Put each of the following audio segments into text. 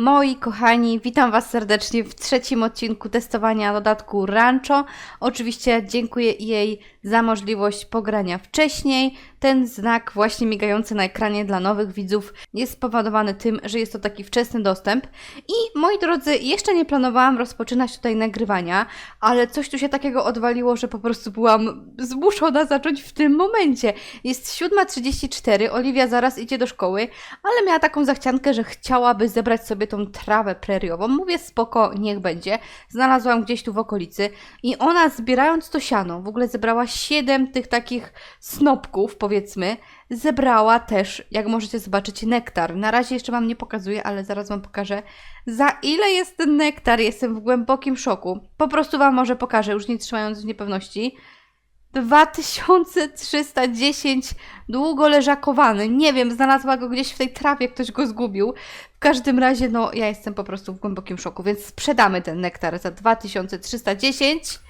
Moi kochani, witam Was serdecznie w trzecim odcinku testowania dodatku Rancho. Oczywiście dziękuję jej za możliwość pogrania wcześniej. Ten znak właśnie migający na ekranie dla nowych widzów jest spowodowany tym, że jest to taki wczesny dostęp. I moi drodzy, jeszcze nie planowałam rozpoczynać tutaj nagrywania, ale coś tu się takiego odwaliło, że po prostu byłam zmuszona zacząć w tym momencie. Jest 7.34, Oliwia zaraz idzie do szkoły, ale miała taką zachciankę, że chciałaby zebrać sobie tą trawę preriową. Mówię spoko, niech będzie. Znalazłam gdzieś tu w okolicy i ona zbierając to siano, w ogóle zebrała 7 tych takich snopków, powiedzmy, zebrała też, jak możecie zobaczyć, nektar. Na razie jeszcze Wam nie pokazuję, ale zaraz Wam pokażę, za ile jest ten nektar. Jestem w głębokim szoku. Po prostu Wam może pokażę, już nie trzymając w niepewności. 2310 długo leżakowany. Nie wiem, znalazła go gdzieś w tej trawie, ktoś go zgubił. W każdym razie, no, ja jestem po prostu w głębokim szoku, więc sprzedamy ten nektar za 2310.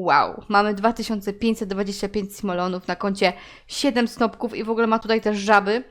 Wow, mamy 2525 simolonów na koncie 7 snopków i w ogóle ma tutaj też żaby,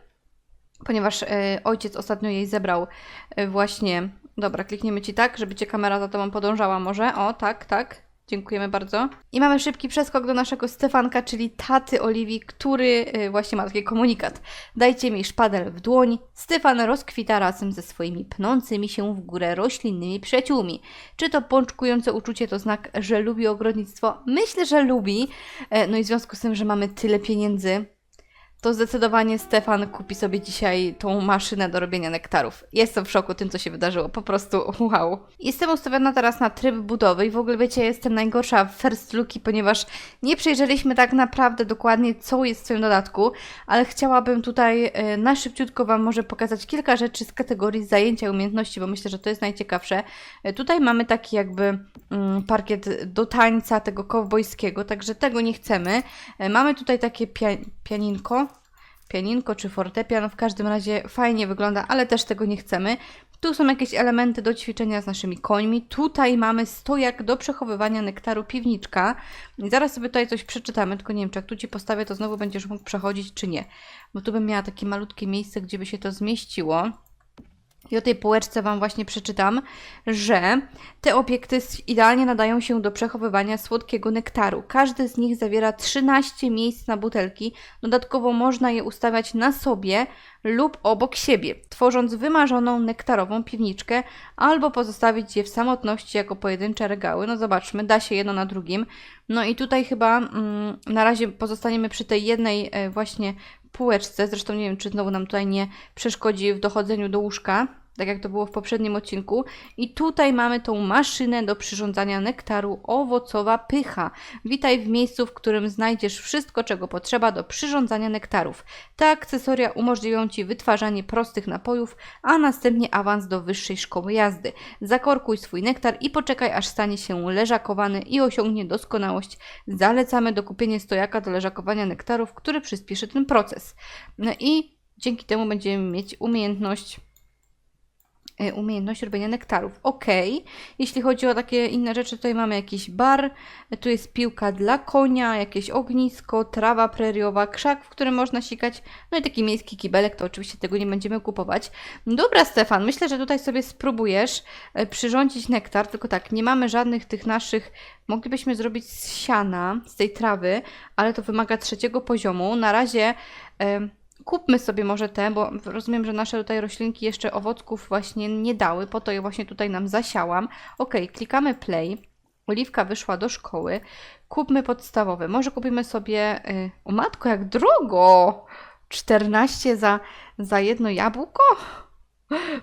ponieważ e, ojciec ostatnio jej zebrał e, właśnie. Dobra, klikniemy ci tak, żeby cię kamera za tobą podążała może. O, tak, tak. Dziękujemy bardzo. I mamy szybki przeskok do naszego Stefanka, czyli taty Oliwii, który y, właśnie ma taki komunikat. Dajcie mi szpadel w dłoń. Stefan rozkwita razem ze swoimi pnącymi się w górę roślinnymi przyjaciółmi. Czy to pączkujące uczucie to znak, że lubi ogrodnictwo? Myślę, że lubi. E, No i w związku z tym, że mamy tyle pieniędzy, to zdecydowanie Stefan kupi sobie dzisiaj tą maszynę do robienia nektarów. Jestem w szoku tym, co się wydarzyło. Po prostu wow. Jestem ustawiona teraz na tryb budowy i w ogóle wiecie, jestem najgorsza w first looki, ponieważ nie przejrzeliśmy tak naprawdę dokładnie, co jest w tym dodatku, ale chciałabym tutaj e, na szybciutko Wam może pokazać kilka rzeczy z kategorii zajęcia umiejętności, bo myślę, że to jest najciekawsze. E, Tutaj mamy taki jakby mm, parkiet do tańca tego kowbojskiego, także tego nie chcemy. E, Mamy tutaj takie pia pianinko, pianinko czy fortepian, w każdym razie fajnie wygląda, ale też tego nie chcemy. Tu są jakieś elementy do ćwiczenia z naszymi końmi. Tutaj mamy stojak do przechowywania nektaru piwniczka. Zaraz sobie tutaj coś przeczytamy, tylko nie wiem, czy jak tu Ci postawię, to znowu będziesz mógł przechodzić, czy nie. Bo tu bym miała takie malutkie miejsce, gdzie by się to zmieściło. I o tej półeczce Wam właśnie przeczytam, że te obiekty idealnie nadają się do przechowywania słodkiego nektaru. Każdy z nich zawiera 13 miejsc na butelki. Dodatkowo można je ustawiać na sobie lub obok siebie, tworząc wymarzoną nektarową piwniczkę, albo pozostawić je w samotności jako pojedyncze regały. No zobaczmy, da się jedno na drugim. No i tutaj chyba mm, na razie pozostaniemy przy tej jednej e, właśnie półeczce. Zresztą nie wiem, czy znowu nam tutaj nie przeszkodzi w dochodzeniu do łóżka, tak jak to było w poprzednim odcinku. I tutaj mamy tą maszynę do przyrządzania nektaru owocowa pycha. Witaj w miejscu, w którym znajdziesz wszystko, czego potrzeba do przyrządzania nektarów. Te akcesoria umożliwią Ci wytwarzanie prostych napojów, a następnie awans do wyższej szkoły jazdy. Zakorkuj swój nektar i poczekaj, aż stanie się leżakowany i osiągnie doskonałość. Zalecamy dokupienie stojaka do leżakowania nektarów, który przyspieszy ten proces. No i dzięki temu będziemy mieć umiejętność umiejętność robienia nektarów. Ok, jeśli chodzi o takie inne rzeczy, tutaj mamy jakiś bar, tu jest piłka dla konia, jakieś ognisko, trawa preriowa, krzak, w którym można sikać, no i taki miejski kibelek, to oczywiście tego nie będziemy kupować. Dobra, Stefan, myślę, że tutaj sobie spróbujesz e, przyrządzić nektar, tylko tak, nie mamy żadnych tych naszych, moglibyśmy zrobić z siana, z tej trawy, ale to wymaga trzeciego poziomu. Na razie... kupmy sobie może te, bo rozumiem, że nasze tutaj roślinki jeszcze owocków właśnie nie dały, po to je właśnie tutaj nam zasiałam. Ok, klikamy play. Oliwka wyszła do szkoły. Kupmy podstawowe. Może kupimy sobie. Y, o matko, jak drogo! 14 za, za jedno jabłko?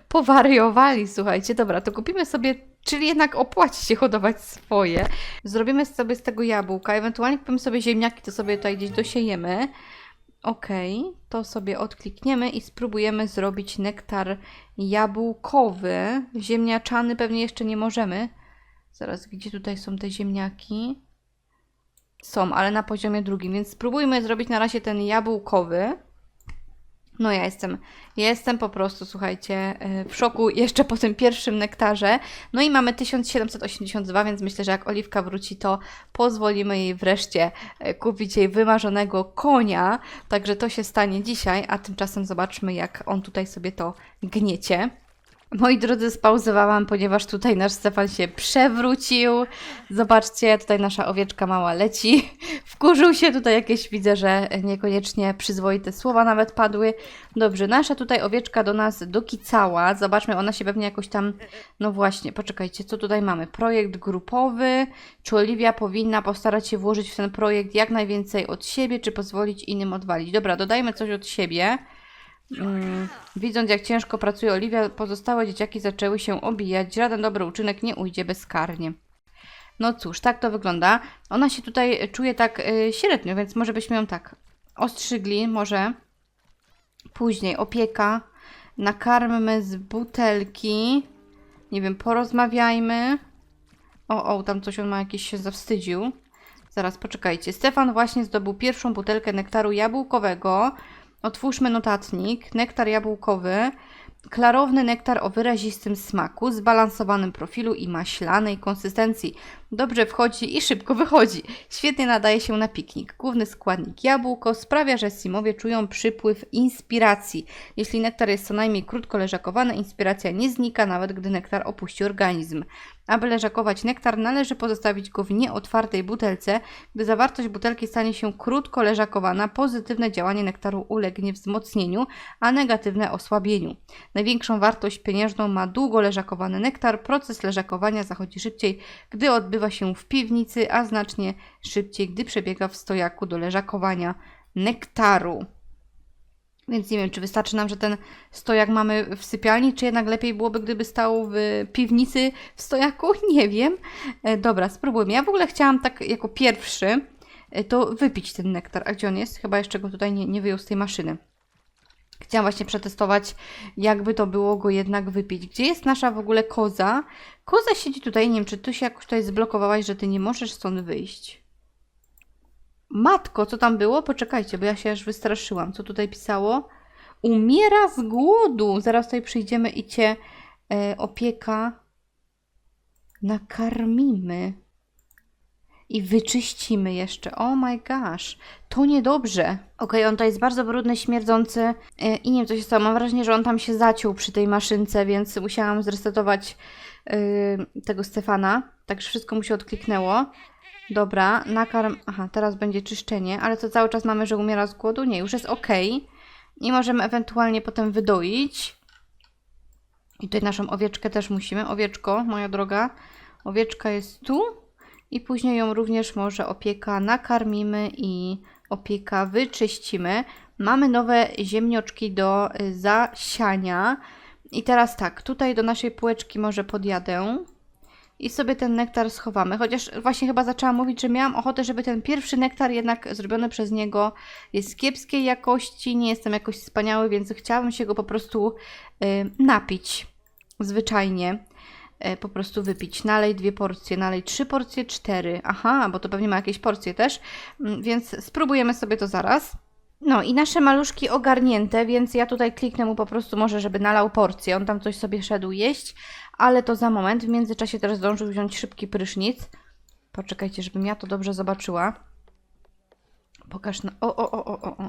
Powariowali, słuchajcie. Dobra, to kupimy sobie. Czyli jednak opłaci się hodować swoje. Zrobimy sobie z tego jabłka, ewentualnie kupimy sobie ziemniaki, to sobie tutaj gdzieś dosiejemy. Ok, to sobie odklikniemy i spróbujemy zrobić nektar jabłkowy. Ziemniaczany pewnie jeszcze nie możemy. Zaraz, gdzie tutaj są te ziemniaki? Są, ale na poziomie drugim, więc spróbujmy zrobić na razie ten jabłkowy. No ja jestem, jestem po prostu, słuchajcie, e, w szoku jeszcze po tym pierwszym nektarze. No i mamy 1782, więc myślę, że jak Oliwka wróci, to pozwolimy jej wreszcie e, kupić jej wymarzonego konia. Także to się stanie dzisiaj, a tymczasem zobaczmy, jak on tutaj sobie to gniecie. Moi drodzy, spauzowałam, ponieważ tutaj nasz Stefan się przewrócił. Zobaczcie, tutaj nasza owieczka mała leci. Wkurzył się tutaj jakieś, widzę, że niekoniecznie przyzwoite słowa nawet padły. Dobrze, nasza tutaj owieczka do nas dokicała. Zobaczmy, ona się pewnie jakoś tam... No właśnie, poczekajcie, co tutaj mamy? Projekt grupowy. Czy Oliwia powinna postarać się włożyć w ten projekt jak najwięcej od siebie, czy pozwolić innym odwalić? Dobra, dodajmy coś od siebie. Mm, widząc, jak ciężko pracuje Oliwia, pozostałe dzieciaki zaczęły się obijać. Żaden dobry uczynek nie ujdzie bezkarnie. No cóż, tak to wygląda. Ona się tutaj czuje tak y, średnio, więc może byśmy ją tak ostrzygli, może później opieka, nakarmmy z butelki, nie wiem, porozmawiajmy. O, o, tam coś on ma jakiś się zawstydził. Zaraz, poczekajcie. Stefan właśnie zdobył pierwszą butelkę nektaru jabłkowego. Otwórzmy notatnik. Nektar jabłkowy. Klarowny nektar o wyrazistym smaku, zbalansowanym profilu i maślanej konsystencji. Dobrze wchodzi i szybko wychodzi. Świetnie nadaje się na piknik. Główny składnik jabłko sprawia, że Simowie czują przypływ inspiracji. Jeśli nektar jest co najmniej krótko leżakowany, inspiracja nie znika, nawet gdy nektar opuści organizm. Aby leżakować nektar, należy pozostawić go w nieotwartej butelce. Gdy zawartość butelki stanie się krótko leżakowana, pozytywne działanie nektaru ulegnie wzmocnieniu, a negatywne osłabieniu. Największą wartość pieniężną ma długo leżakowany nektar. Proces leżakowania zachodzi szybciej, gdy odbywa się w piwnicy, a znacznie szybciej, gdy przebiega w stojaku do leżakowania nektaru. Więc nie wiem, czy wystarczy nam, że ten stojak mamy w sypialni, czy jednak lepiej byłoby, gdyby stał w piwnicy w stojaku? Nie wiem. E, dobra, spróbujmy. Ja w ogóle chciałam tak jako pierwszy e, to wypić ten nektar. A gdzie on jest? Chyba jeszcze go tutaj nie, nie wyjął z tej maszyny. Chciałam właśnie przetestować, jakby to było go jednak wypić. Gdzie jest nasza w ogóle koza? Koza siedzi tutaj, nie wiem, czy ty się jakoś tutaj zblokowałaś, że ty nie możesz stąd wyjść. Matko, co tam było? Poczekajcie, bo ja się aż wystraszyłam. Co tutaj pisało? Umiera z głodu. Zaraz tutaj przyjdziemy i cię e, opieka nakarmimy. I wyczyścimy jeszcze. Oh my gosh. To niedobrze. Okej, on to jest bardzo brudny, śmierdzący e, i nie wiem co się stało. Mam wrażenie, że on tam się zaciął przy tej maszynce, więc musiałam zresetować e, tego Stefana. Także wszystko mu się odkliknęło. Dobra, nakarm. Aha, teraz będzie czyszczenie, ale to cały czas mamy, że umiera z głodu? Nie, już jest ok. I możemy ewentualnie potem wydoić. I tutaj naszą owieczkę też musimy. Owieczko, moja droga. Owieczka jest tu. I później ją również może opieka nakarmimy i opieka wyczyścimy. Mamy nowe ziemnioczki do y, zasiania. I teraz tak, tutaj do naszej półeczki może podjadę i sobie ten nektar schowamy. Chociaż właśnie chyba zaczęłam mówić, że miałam ochotę, żeby ten pierwszy nektar jednak zrobiony przez niego jest kiepskiej jakości, nie jestem jakoś wspaniały, więc chciałabym się go po prostu y, napić. Zwyczajnie. Y, po prostu wypić. Nalej dwie porcje, nalej trzy porcje, cztery. Aha, bo to pewnie ma jakieś porcje też. Mm, więc spróbujemy sobie to zaraz. No i nasze maluszki ogarnięte, więc ja tutaj kliknę mu po prostu może, żeby nalał porcję. On tam coś sobie szedł jeść, ale to za moment. W międzyczasie też zdążył wziąć szybki prysznic. Poczekajcie, żebym ja to dobrze zobaczyła. Pokaż na... O, o, o, o, o, o.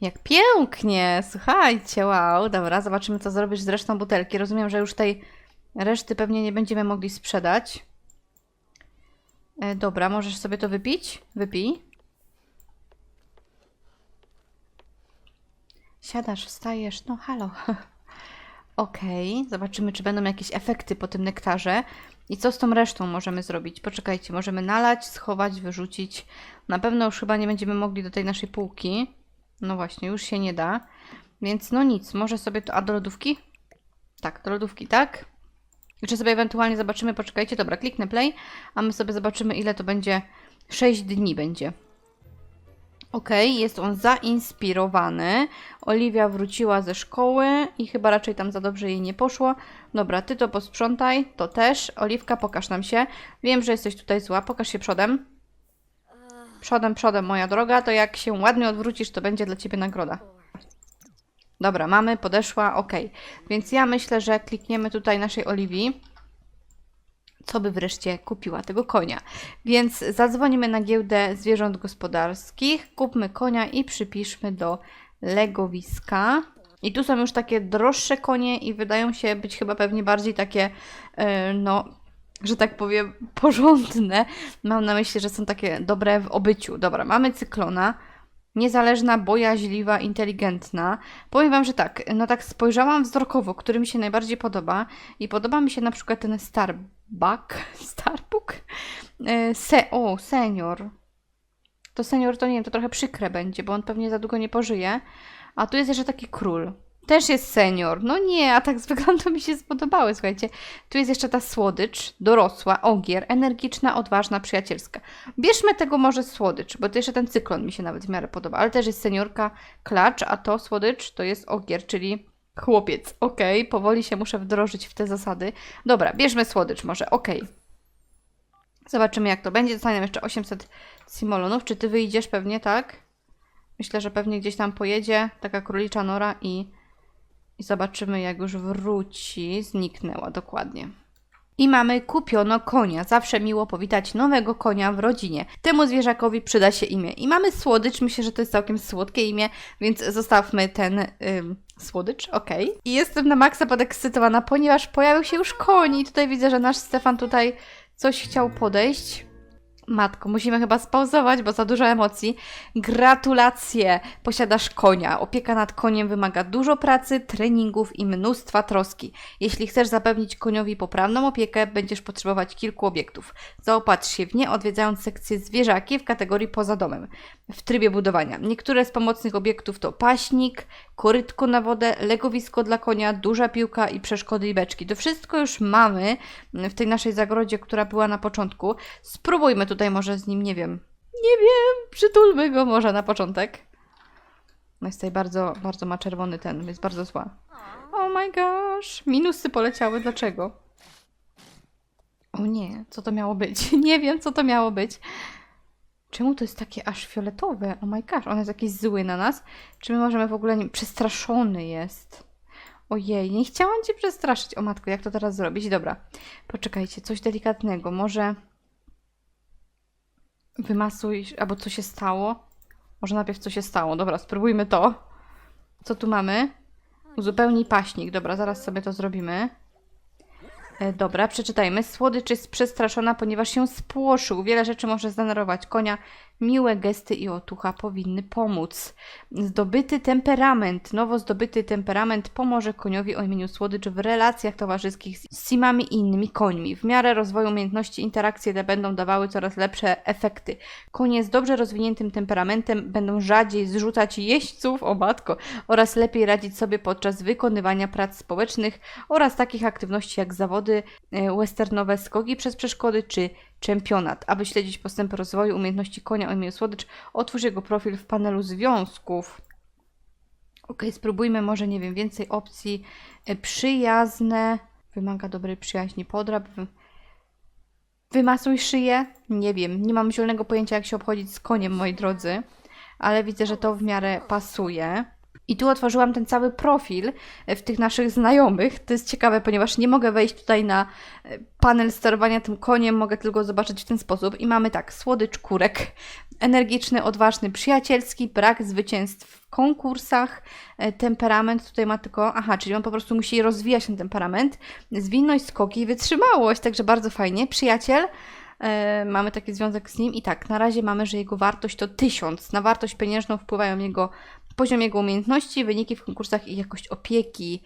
Jak pięknie! Słuchajcie, wow. Dobra, zobaczymy, co zrobisz z resztą butelki. Rozumiem, że już tej reszty pewnie nie będziemy mogli sprzedać. E, dobra, możesz sobie to wypić? Wypij. Siadasz, wstajesz, no halo. Okej, zobaczymy, czy będą jakieś efekty po tym nektarze. I co z tą resztą możemy zrobić? Poczekajcie, możemy nalać, schować, wyrzucić. Na pewno już chyba nie będziemy mogli do tej naszej półki. No właśnie, już się nie da. Więc no nic, może sobie to... A do lodówki? Tak, do lodówki, tak? Czy sobie ewentualnie zobaczymy, poczekajcie, dobra, kliknę play, a my sobie zobaczymy, ile to będzie. 6 dni będzie. Ok, jest on zainspirowany. Oliwia wróciła ze szkoły i chyba raczej tam za dobrze jej nie poszło. Dobra, ty to posprzątaj, to też. Oliwka, pokaż nam się. Wiem, że jesteś tutaj zła, pokaż się przodem. Przodem, przodem, moja droga, to jak się ładnie odwrócisz, to będzie dla ciebie nagroda. Dobra, mamy, podeszła, ok. Więc ja myślę, że klikniemy tutaj naszej Oliwii co by wreszcie kupiła tego konia. Więc zadzwonimy na giełdę zwierząt gospodarskich, kupmy konia i przypiszmy do legowiska. I tu są już takie droższe konie i wydają się być chyba pewnie bardziej takie, e, no, że tak powiem, porządne. Mam na myśli, że są takie dobre w obyciu. Dobra, mamy cyklona. Niezależna, bojaźliwa, inteligentna. Powiem Wam, że tak, no tak spojrzałam wzrokowo, który mi się najbardziej podoba i podoba mi się na przykład ten Starbuck, Starbuck? E, Se o, senior. To senior to nie wiem, to trochę przykre będzie, bo on pewnie za długo nie pożyje. A tu jest jeszcze taki król. Też jest senior. No nie, a tak z wyglądu mi się spodobały, słuchajcie. Tu jest jeszcze ta słodycz, dorosła, ogier, energiczna, odważna, przyjacielska. Bierzmy tego może słodycz, bo to jeszcze ten cyklon mi się nawet w miarę podoba. Ale też jest seniorka, klacz, a to słodycz to jest ogier, czyli chłopiec. Okej, powoli się muszę wdrożyć w te zasady. Dobra, bierzmy słodycz może, okej. Zobaczymy jak to będzie. Dostaniemy jeszcze 800 simolonów. Czy ty wyjdziesz pewnie, tak? Myślę, że pewnie gdzieś tam pojedzie taka królicza nora i, i zobaczymy jak już wróci. Zniknęła dokładnie. I mamy kupiono konia. Zawsze miło powitać nowego konia w rodzinie. Temu zwierzakowi przyda się imię. I mamy słodycz. Myślę, że to jest całkiem słodkie imię, więc zostawmy ten ym, słodycz, ok. I jestem na maksa podekscytowana, ponieważ pojawił się już koń i tutaj widzę, że nasz Stefan tutaj coś chciał podejść. Matko, musimy chyba spauzować, bo za dużo emocji. Gratulacje! Posiadasz konia. Opieka nad koniem wymaga dużo pracy, treningów i mnóstwa troski. Jeśli chcesz zapewnić koniowi poprawną opiekę, będziesz potrzebować kilku obiektów. Zaopatrz się w nie, odwiedzając sekcję zwierzaki w kategorii poza domem. W trybie budowania. Niektóre z pomocnych obiektów to paśnik, korytko na wodę, legowisko dla konia, duża piłka i przeszkody i beczki. To wszystko już mamy w tej naszej zagrodzie, która była na początku. Spróbujmy tutaj może z nim, nie wiem. Nie wiem, przytulmy go może na początek. No jest tutaj bardzo, bardzo ma czerwony ten, jest bardzo zła. Oh my gosh, minusy poleciały, dlaczego? O nie, co to miało być? Nie wiem, co to miało być. Czemu to jest takie aż fioletowe? Oh my gosh, on jest jakiś zły na nas. Czy my możemy w ogóle nim... Przestraszony jest. Ojej, nie chciałam cię przestraszyć. O matko, jak to teraz zrobić? Dobra, poczekajcie, coś delikatnego. Może wymasuj, albo co się stało? Może najpierw co się stało. Dobra, spróbujmy to. Co tu mamy? Uzupełnij paśnik. Dobra, zaraz sobie to zrobimy. E, Dobra, przeczytajmy. Słodycz jest przestraszona, ponieważ się spłoszył. Wiele rzeczy może zdenerwować konia. Miłe gesty i otucha powinny pomóc. Zdobyty temperament. Nowo zdobyty temperament pomoże koniowi o imieniu Słodycz w relacjach towarzyskich z simami i innymi końmi. W miarę rozwoju umiejętności interakcje te będą dawały coraz lepsze efekty. Konie z dobrze rozwiniętym temperamentem będą rzadziej zrzucać jeźdźców, o matko, oraz lepiej radzić sobie podczas wykonywania prac społecznych oraz takich aktywności jak zawody e, westernowe, skoki przez przeszkody czy czempionat. Aby śledzić postępy rozwoju umiejętności konia o imieniu Słodycz, otwórz jego profil w panelu związków. Ok, spróbujmy może, nie wiem, więcej opcji. E, Przyjazne, wymaga dobrej przyjaźni, podrap. wy- Wymasuj szyję. Nie wiem, nie mam zielonego pojęcia, jak się obchodzić z koniem, moi drodzy, ale widzę, że to w miarę pasuje. I tu otworzyłam ten cały profil e, w tych naszych znajomych. To jest ciekawe, ponieważ nie mogę wejść tutaj na e, panel sterowania tym koniem, mogę tylko zobaczyć w ten sposób. I mamy tak, słodycz kurek, energiczny, odważny, przyjacielski, brak zwycięstw w konkursach, e, temperament tutaj ma tylko, aha, czyli on po prostu musi rozwijać ten temperament, zwinność, skoki i wytrzymałość, także bardzo fajnie. Przyjaciel, mamy taki związek z nim i tak, na razie mamy, że jego wartość to 1000. Na wartość pieniężną wpływają jego poziom jego umiejętności, wyniki w konkursach i jakość opieki.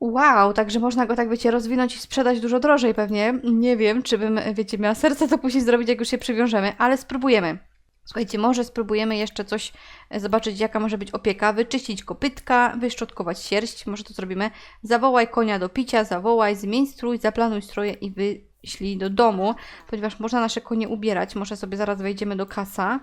Wow, także można go tak, wiecie, rozwinąć i sprzedać dużo drożej pewnie. Nie wiem, czy bym, wiecie, miała serce to później zrobić, jak już się przywiążemy, ale spróbujemy. Słuchajcie, może spróbujemy jeszcze coś e, zobaczyć, jaka może być opieka. Wyczyścić kopytka, wyszczotkować sierść, może to zrobimy. Zawołaj konia do picia, zawołaj, zmień strój, zaplanuj stroje i wyślij do domu, ponieważ można nasze konie ubierać. Może sobie zaraz wejdziemy do kasa.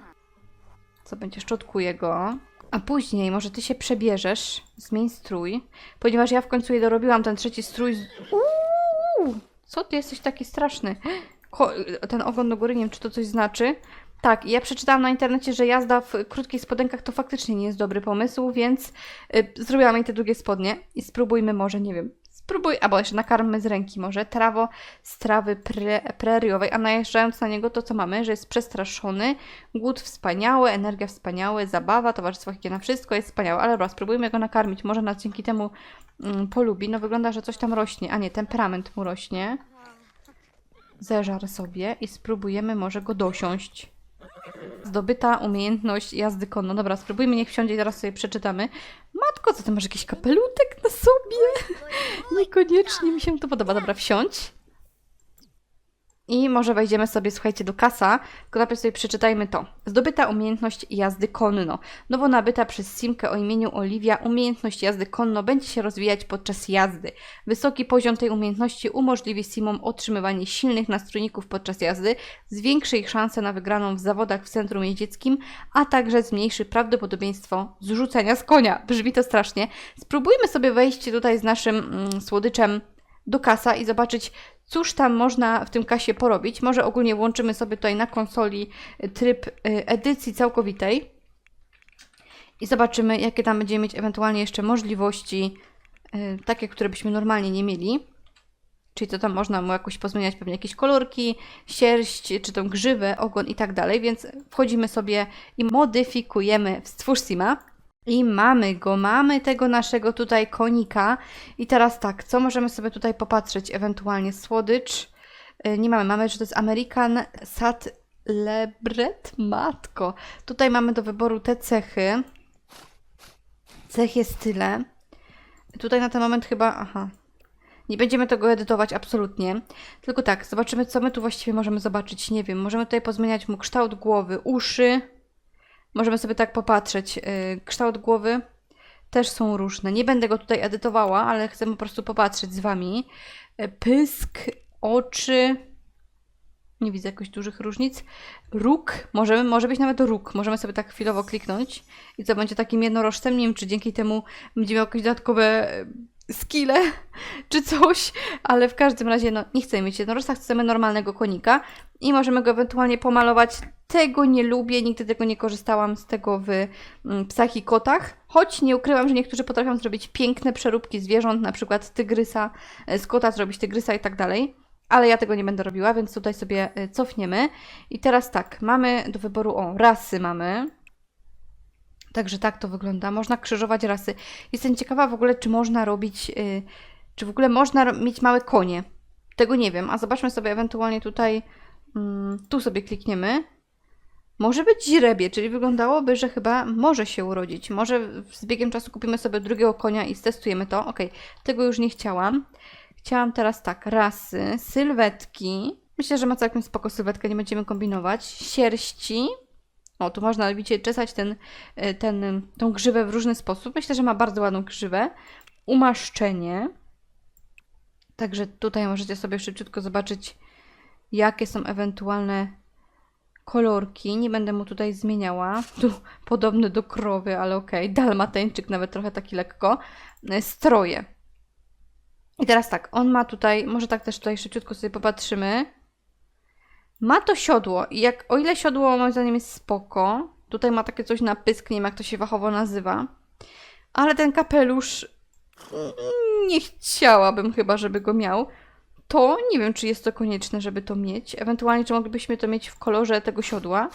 Co będzie, szczotkuję go. A później może ty się przebierzesz, zmień strój, ponieważ ja w końcu je dorobiłam, ten trzeci strój. Z... Uuu, co ty jesteś taki straszny? Ko ten ogon do góry, nie wiem, czy to coś znaczy. Tak, ja przeczytałam na internecie, że jazda w krótkich spodenkach to faktycznie nie jest dobry pomysł, więc y, zrobiłam jej te długie spodnie i spróbujmy może, nie wiem, Spróbuj, albo jeszcze nakarmy z ręki może, trawo z trawy pre, preriowej, a najeżdżając na niego to co mamy, że jest przestraszony, głód wspaniały, energia wspaniały, zabawa, towarzystwo higiena, wszystko jest wspaniałe, ale dobra, spróbujmy go nakarmić, może nas dzięki temu mm, polubi, no wygląda, że coś tam rośnie, a nie, temperament mu rośnie. Zeżar sobie i spróbujemy może go dosiąść. Zdobyta umiejętność jazdy konno. Dobra, spróbujmy, niech wsiądzie i zaraz sobie przeczytamy. Matko, co ty masz jakiś kapelutek na sobie? Niekoniecznie mi się to podoba. Dobra, wsiądź. I może wejdziemy sobie, słuchajcie, do kasa, tylko najpierw sobie przeczytajmy to. Zdobyta umiejętność jazdy konno. Nowo nabyta przez Simkę o imieniu Oliwia umiejętność jazdy konno będzie się rozwijać podczas jazdy. Wysoki poziom tej umiejętności umożliwi Simom otrzymywanie silnych nastrojników podczas jazdy, zwiększy ich szanse na wygraną w zawodach w centrum jeździeckim, a także zmniejszy prawdopodobieństwo zrzucenia z konia. Brzmi to strasznie. Spróbujmy sobie wejść tutaj z naszym mm, słodyczem do kasa i zobaczyć, cóż tam można w tym kasie porobić. Może ogólnie włączymy sobie tutaj na konsoli y, tryb y, edycji całkowitej i zobaczymy, jakie tam będziemy mieć ewentualnie jeszcze możliwości, y, takie, które byśmy normalnie nie mieli. Czyli to tam można mu jakoś pozmieniać pewnie jakieś kolorki, sierść, czy tą grzywę, ogon i tak dalej, więc wchodzimy sobie i modyfikujemy w Stwórz Sima. I mamy go, mamy tego naszego tutaj konika. I teraz tak, co możemy sobie tutaj popatrzeć? Ewentualnie słodycz. Y, Nie mamy, mamy, że to jest American Sat Lebret Matko. Tutaj mamy do wyboru te cechy. Cech jest tyle. Tutaj na ten moment chyba, aha, nie będziemy tego edytować absolutnie. Tylko tak, zobaczymy, co my tu właściwie możemy zobaczyć. Nie wiem, możemy tutaj pozmieniać mu kształt głowy, uszy. Możemy sobie tak popatrzeć. Yy, kształt głowy też są różne. Nie będę go tutaj edytowała, ale chcę po prostu popatrzeć z Wami. Yy, Pysk, oczy. Nie widzę jakoś dużych różnic. Róg, możemy, może być nawet róg. Możemy sobie tak chwilowo kliknąć i co będzie takim jednorożcem. Nie wiem, czy dzięki temu będzie miał jakieś dodatkowe e, skille czy coś, ale w każdym razie no, nie chcemy mieć jednorożca, chcemy normalnego konika i możemy go ewentualnie pomalować. Tego nie lubię, nigdy tego nie korzystałam z tego w mm, psach i kotach, choć nie ukrywam, że niektórzy potrafią zrobić piękne przeróbki zwierząt, na przykład tygrysa, e, z kota zrobić tygrysa i tak dalej. Ale ja tego nie będę robiła, więc tutaj sobie e, cofniemy. I teraz tak, mamy do wyboru, o, rasy mamy. Także tak to wygląda. Można krzyżować rasy. Jestem ciekawa w ogóle, czy można robić, yy, czy w ogóle można mieć małe konie. Tego nie wiem. A zobaczmy sobie ewentualnie tutaj, mm, tu sobie klikniemy. Może być źrebie, czyli wyglądałoby, że chyba może się urodzić. Może z biegiem czasu kupimy sobie drugiego konia i stestujemy to. Ok, tego już nie chciałam. Chciałam teraz tak, rasy, sylwetki. Myślę, że ma całkiem spoko sylwetkę, nie będziemy kombinować. Sierści. O, tu można, widzicie, czesać ten, y, ten, tą grzywę w różny sposób. Myślę, że ma bardzo ładną grzywę. Umaszczenie. Także tutaj możecie sobie szybciutko zobaczyć, jakie są ewentualne kolorki. Nie będę mu tutaj zmieniała. Tu podobny do krowy, ale okej. Dalmateńczyk nawet trochę taki lekko. Y, Stroje. I teraz tak, on ma tutaj, może tak też tutaj szybciutko sobie popatrzymy. Ma to siodło i jak, o ile siodło moim zdaniem jest spoko, tutaj ma takie coś na pysk, nie wiem jak to się fachowo nazywa, ale ten kapelusz mm, nie chciałabym chyba, żeby go miał. To nie wiem, czy jest to konieczne, żeby to mieć. Ewentualnie, czy moglibyśmy to mieć w kolorze tego siodła.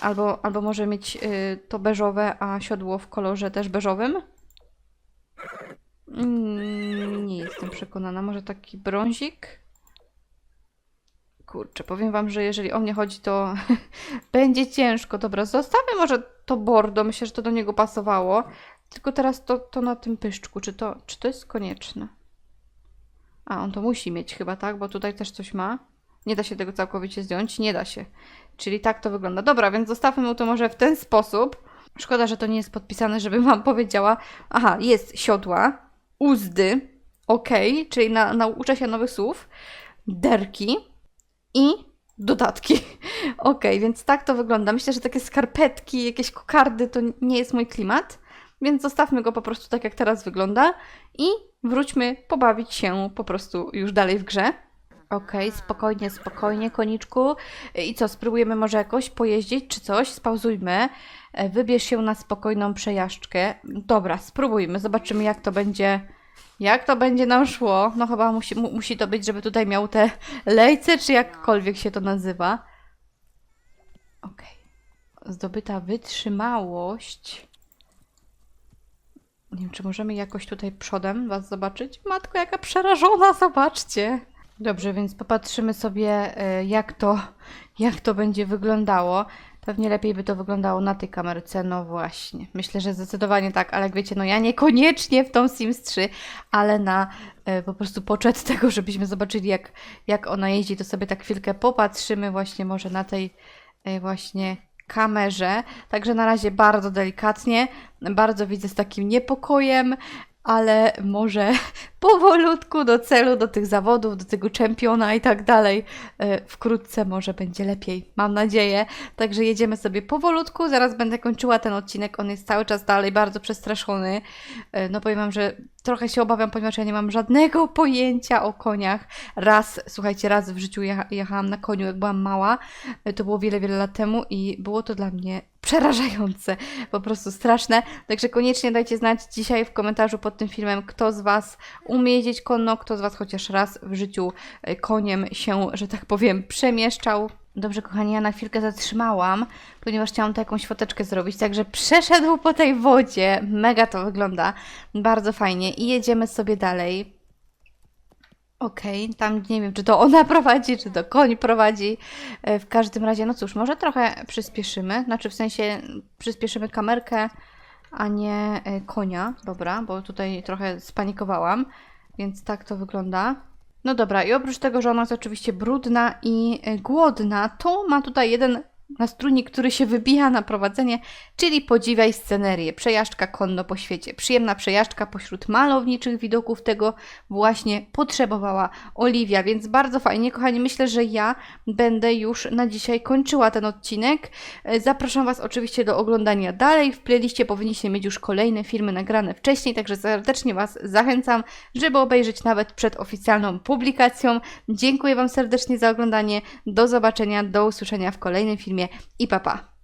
Albo, albo może mieć y, to beżowe, a siodło w kolorze też beżowym. Mm, nie jestem przekonana. Może taki brązik? Kurczę, powiem wam, że jeżeli o mnie chodzi, to będzie ciężko. Dobra, zostawię może to bordo. Myślę, że to do niego pasowało. Tylko teraz to, to na tym pyszczku. Czy to, czy to jest konieczne? A, on to musi mieć chyba, tak? Bo tutaj też coś ma. Nie da się tego całkowicie zdjąć. Nie da się. Czyli tak to wygląda. Dobra, więc zostawmy mu to może w ten sposób. Szkoda, że to nie jest podpisane, żebym wam powiedziała. Aha, jest siodła, uzdy, ok, czyli na, nauczę się nowych słów, derki i dodatki. Ok, więc tak to wygląda. Myślę, że takie skarpetki, jakieś kokardy to nie jest mój klimat, więc zostawmy go po prostu tak, jak teraz wygląda i wróćmy pobawić się po prostu już dalej w grze. Okej, spokojnie, spokojnie, koniczku. I co, spróbujemy może jakoś pojeździć czy coś? Spauzujmy. E, Wybierz się na spokojną przejażdżkę. Dobra, spróbujmy, zobaczymy jak to będzie Jak to będzie nam szło? No chyba musi, mu, musi to być, żeby tutaj miał te lejce, czy jakkolwiek się to nazywa. Okej. Zdobyta wytrzymałość. Nie wiem, czy możemy jakoś tutaj przodem was zobaczyć? Matko, jaka przerażona, zobaczcie. Dobrze, więc popatrzymy sobie, e, jak to, jak to będzie wyglądało. Pewnie lepiej by to wyglądało na tej kamerce, no właśnie. Myślę, że zdecydowanie tak, ale jak wiecie, no ja niekoniecznie w tą Sims 3, ale na e, po prostu poczet tego, żebyśmy zobaczyli, jak, jak ona jeździ, to sobie tak chwilkę popatrzymy właśnie może na tej e, właśnie kamerze. Także na razie bardzo delikatnie, bardzo widzę z takim niepokojem, ale może powolutku do celu, do tych zawodów, do tego czempiona i tak dalej. E, Wkrótce może będzie lepiej, mam nadzieję. Także jedziemy sobie powolutku. Zaraz będę kończyła ten odcinek. On jest cały czas dalej bardzo przestraszony. E, No powiem wam, że trochę się obawiam, ponieważ ja nie mam żadnego pojęcia o koniach. Raz, słuchajcie, raz w życiu jecha, jechałam na koniu, jak byłam mała. E, To było wiele, wiele lat temu i było to dla mnie przerażające, po prostu straszne. Także koniecznie dajcie znać dzisiaj w komentarzu pod tym filmem, kto z Was umie jeździć konno, kto z Was chociaż raz w życiu e, koniem się, że tak powiem, przemieszczał. Dobrze, kochani, ja na chwilkę zatrzymałam, ponieważ chciałam tu jakąś foteczkę zrobić, także przeszedł po tej wodzie. Mega to wygląda, bardzo fajnie i jedziemy sobie dalej. Okej, tam nie wiem, czy to ona prowadzi, czy to koń prowadzi. E, W każdym razie, no cóż, może trochę przyspieszymy. Znaczy, w sensie przyspieszymy kamerkę, a nie e, konia. Dobra, bo tutaj trochę spanikowałam, więc tak to wygląda. No dobra, i oprócz tego, że ona jest oczywiście brudna i e, głodna, to ma tutaj jeden nastrójnik, który się wybija na prowadzenie, czyli podziwiaj scenerię. Przejażdżka konno po świecie. Przyjemna przejażdżka pośród malowniczych widoków. Tego właśnie potrzebowała Oliwia, więc bardzo fajnie. Kochani, myślę, że ja będę już na dzisiaj kończyła ten odcinek. E, Zapraszam Was oczywiście do oglądania dalej. W playliście powinniście mieć już kolejne filmy nagrane wcześniej, także serdecznie Was zachęcam, żeby obejrzeć nawet przed oficjalną publikacją. Dziękuję Wam serdecznie za oglądanie. Do zobaczenia, do usłyszenia w kolejnym filmie i papa. Pa.